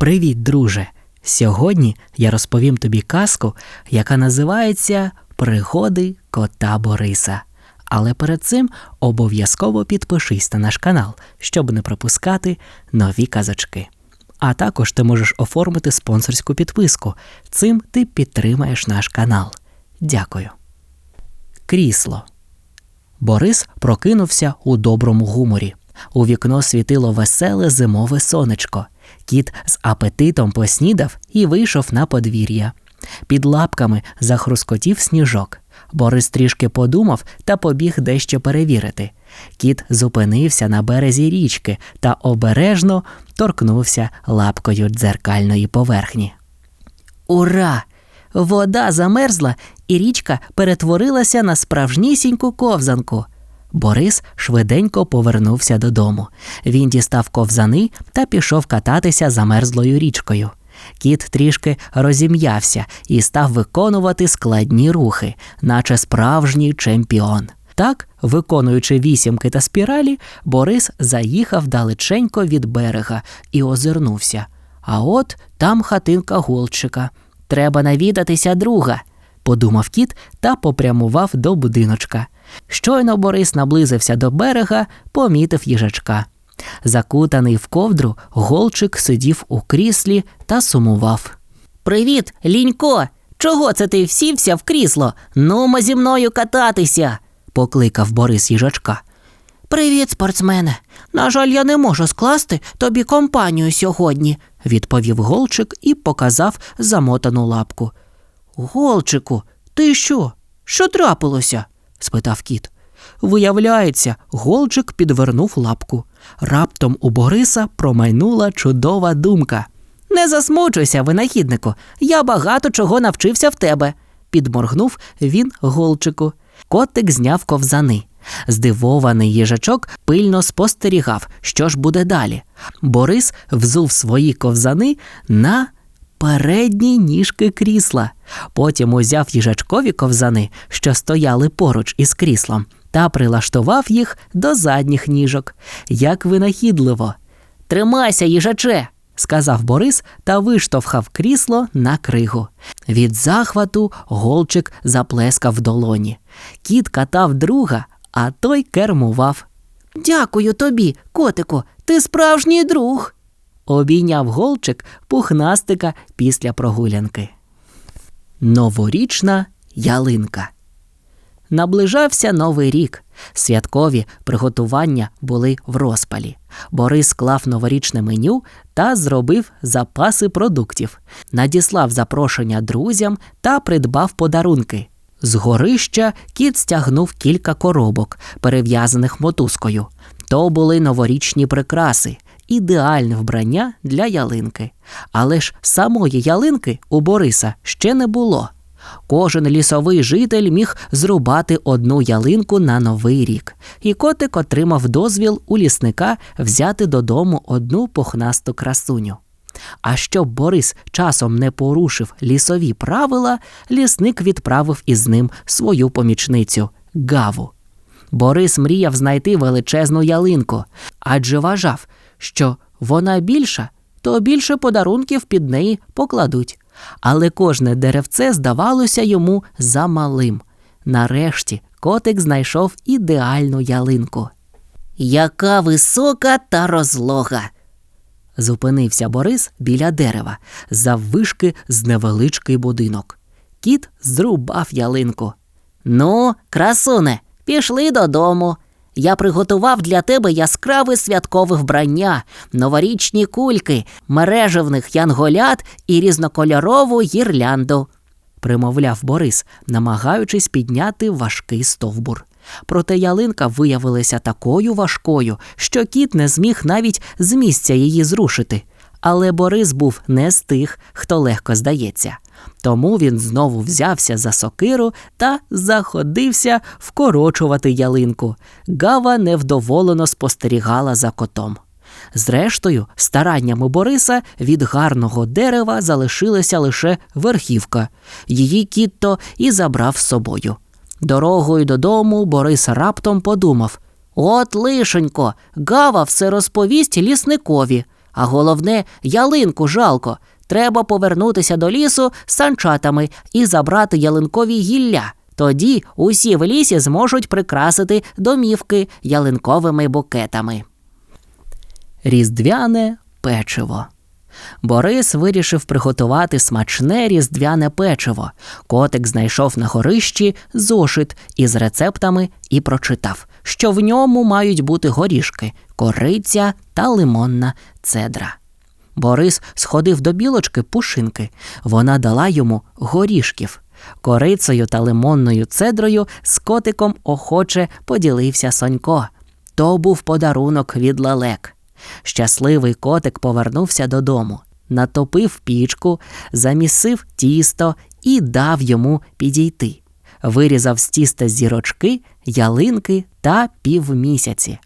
Привіт, друже! Сьогодні я розповім тобі казку, яка називається Пригоди кота Бориса. Але перед цим обов'язково підпишись на наш канал, щоб не пропускати нові казочки. А також ти можеш оформити спонсорську підписку. Цим ти підтримаєш наш канал. Дякую. Крісло. Борис прокинувся у доброму гуморі. У вікно світило веселе зимове сонечко. Кіт з апетитом поснідав і вийшов на подвір'я. Під лапками захрускотів сніжок. Борис трішки подумав та побіг дещо перевірити. Кіт зупинився на березі річки та обережно торкнувся лапкою дзеркальної поверхні. Ура! Вода замерзла, і річка перетворилася на справжнісіньку ковзанку. Борис швиденько повернувся додому. Він дістав ковзани та пішов кататися замерзлою річкою. Кіт трішки розім'явся і став виконувати складні рухи, наче справжній чемпіон. Так, виконуючи вісімки та спіралі, Борис заїхав далеченько від берега і озирнувся. А от там хатинка голчика. Треба навідатися друга, подумав кіт та попрямував до будиночка. Щойно Борис наблизився до берега, помітив їжачка. Закутаний в ковдру, голчик сидів у кріслі та сумував. Привіт, лінько! Чого це ти всівся в крісло? Нумо зі мною кататися, покликав Борис їжачка. Привіт, спортсмене. На жаль, я не можу скласти тобі компанію сьогодні, відповів голчик і показав замотану лапку. Голчику, ти що? Що трапилося? Спитав кіт. Виявляється, голчик підвернув лапку. Раптом у Бориса промайнула чудова думка. Не засмучуйся, винахіднику, я багато чого навчився в тебе, підморгнув він голчику. Котик зняв ковзани. Здивований їжачок пильно спостерігав, що ж буде далі. Борис взув свої ковзани на передні ніжки крісла. Потім узяв їжачкові ковзани, що стояли поруч із кріслом, та прилаштував їх до задніх ніжок. Як винахідливо. Тримайся, їжаче, сказав Борис та виштовхав крісло на кригу. Від захвату голчик заплескав в долоні. Кіт катав друга, а той кермував. Дякую тобі, котику, ти справжній друг. Обійняв голчик пухнастика після прогулянки. Новорічна ялинка. Наближався новий рік. Святкові приготування були в розпалі. Борис склав новорічне меню та зробив запаси продуктів, надіслав запрошення друзям та придбав подарунки. З горища кіт стягнув кілька коробок, перев'язаних мотузкою. То були новорічні прикраси, ідеальне вбрання для ялинки. Але ж самої ялинки у Бориса ще не було. Кожен лісовий житель міг зрубати одну ялинку на новий рік, і котик отримав дозвіл у лісника взяти додому одну пухнасту красуню. А щоб Борис часом не порушив лісові правила, лісник відправив із ним свою помічницю Гаву. Борис мріяв знайти величезну ялинку, адже вважав, що вона більша, то більше подарунків під неї покладуть. Але кожне деревце здавалося йому замалим. Нарешті котик знайшов ідеальну ялинку. Яка висока та розлога. Зупинився Борис біля дерева, заввишки з невеличкий будинок. Кіт зрубав ялинку. Ну, красуне, пішли додому. Я приготував для тебе яскраве святкове вбрання, новорічні кульки, мережевних янголят і різнокольорову гірлянду, примовляв Борис, намагаючись підняти важкий стовбур. Проте ялинка виявилася такою важкою, що кіт не зміг навіть з місця її зрушити. Але Борис був не з тих, хто легко здається. Тому він знову взявся за сокиру та заходився вкорочувати ялинку. Гава невдоволено спостерігала за котом. Зрештою, стараннями Бориса від гарного дерева залишилася лише верхівка. Її кітто і забрав з собою. Дорогою додому Борис раптом подумав От, лишенько, Гава все розповість лісникові, А головне, ялинку жалко. Треба повернутися до лісу з санчатами і забрати ялинкові гілля. Тоді усі в лісі зможуть прикрасити домівки ялинковими букетами. Різдвяне печиво. Борис вирішив приготувати смачне різдвяне печиво. Котик знайшов на горищі зошит із рецептами і прочитав, що в ньому мають бути горішки, кориця та лимонна цедра. Борис сходив до білочки пушинки. Вона дала йому горішків. Корицею та лимонною цедрою з котиком охоче поділився Сонько. То був подарунок від лелек. Щасливий котик повернувся додому, натопив пічку, замісив тісто і дав йому підійти. Вирізав з тіста зірочки, ялинки та півмісяці.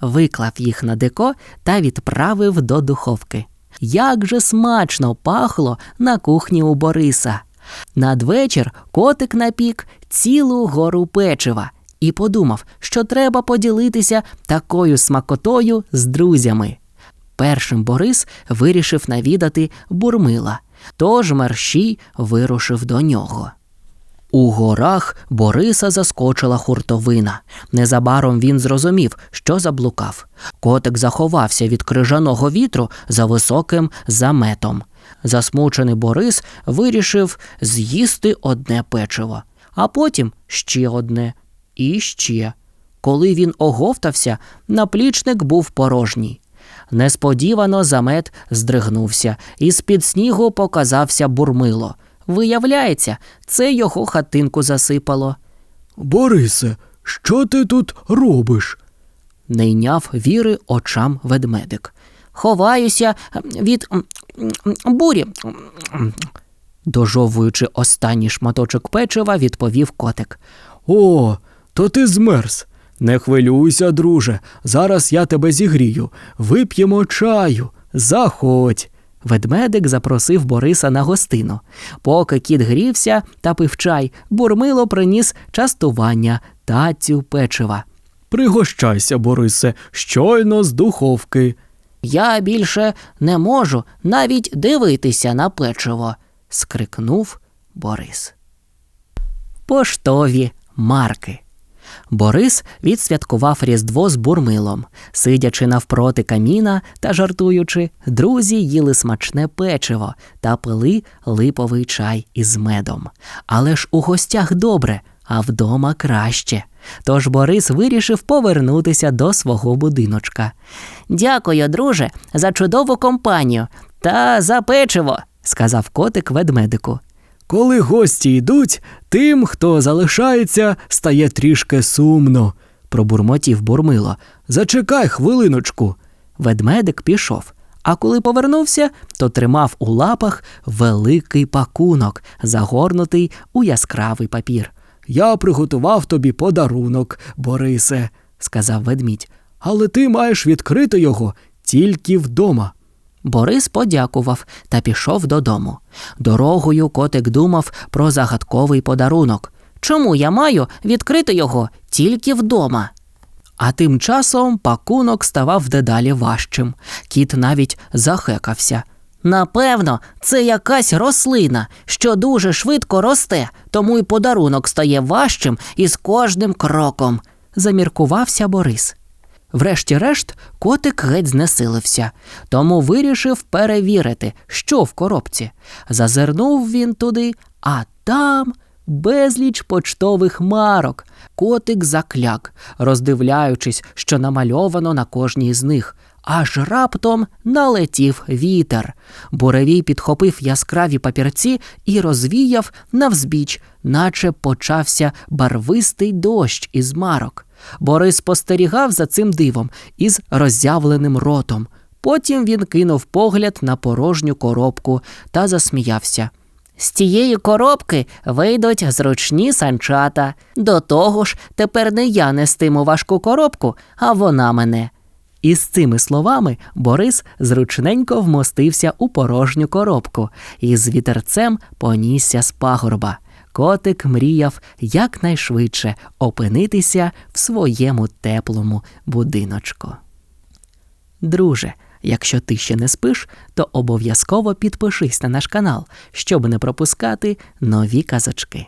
Виклав їх на деко та відправив до духовки. Як же смачно пахло на кухні у Бориса. Надвечір котик напік цілу гору печива і подумав, що треба поділитися такою смакотою з друзями. Першим Борис вирішив навідати бурмила, тож мерщій вирушив до нього. У горах Бориса заскочила хуртовина. Незабаром він зрозумів, що заблукав. Котик заховався від крижаного вітру за високим заметом. Засмучений Борис вирішив з'їсти одне печиво, а потім ще одне і ще. Коли він оговтався, наплічник був порожній. Несподівано замет здригнувся, і з-під снігу показався бурмило. Виявляється, це його хатинку засипало. Борисе, що ти тут робиш? Не йняв віри очам ведмедик. Ховаюся від бурі. Дожовуючи останній шматочок печива, відповів котик. О, то ти змерз. Не хвилюйся, друже. Зараз я тебе зігрію. Вип'ємо чаю. Заходь. Ведмедик запросив Бориса на гостину. Поки кіт грівся та пив чай, бурмило приніс частування тацю печива. Пригощайся, Борисе, щойно з духовки. Я більше не можу навіть дивитися на печиво. скрикнув Борис. Поштові марки. Борис відсвяткував Різдво з бурмилом. Сидячи навпроти каміна та жартуючи, друзі їли смачне печиво та пили липовий чай із медом. Але ж у гостях добре, а вдома краще. Тож Борис вирішив повернутися до свого будиночка. Дякую, друже, за чудову компанію та за печиво. сказав котик ведмедику. Коли гості йдуть, тим, хто залишається, стає трішки сумно. Пробурмотів бурмило. Зачекай хвилиночку. Ведмедик пішов, а коли повернувся, то тримав у лапах великий пакунок, загорнутий у яскравий папір. Я приготував тобі подарунок, Борисе, сказав ведмідь. але ти маєш відкрити його тільки вдома. Борис подякував та пішов додому. Дорогою котик думав про загадковий подарунок. Чому я маю відкрити його тільки вдома? А тим часом пакунок ставав дедалі важчим. Кіт навіть захекався. Напевно, це якась рослина, що дуже швидко росте, тому й подарунок стає важчим із кожним кроком. Заміркувався Борис. Врешті-решт, котик геть знесилився, тому вирішив перевірити, що в коробці. Зазирнув він туди, а там безліч почтових марок. Котик закляк, роздивляючись, що намальовано на кожній з них. Аж раптом налетів вітер. Буревій підхопив яскраві папірці і розвіяв навзбіч, наче почався барвистий дощ із марок. Борис спостерігав за цим дивом із роззявленим ротом. Потім він кинув погляд на порожню коробку та засміявся. З тієї коробки вийдуть зручні санчата. До того ж, тепер не я нестиму важку коробку, а вона мене. І з цими словами Борис зручненько вмостився у порожню коробку і з вітерцем понісся з пагорба. Котик мріяв якнайшвидше опинитися в своєму теплому будиночку. Друже, Якщо ти ще не спиш, то обов'язково підпишись на наш канал, щоб не пропускати нові казочки.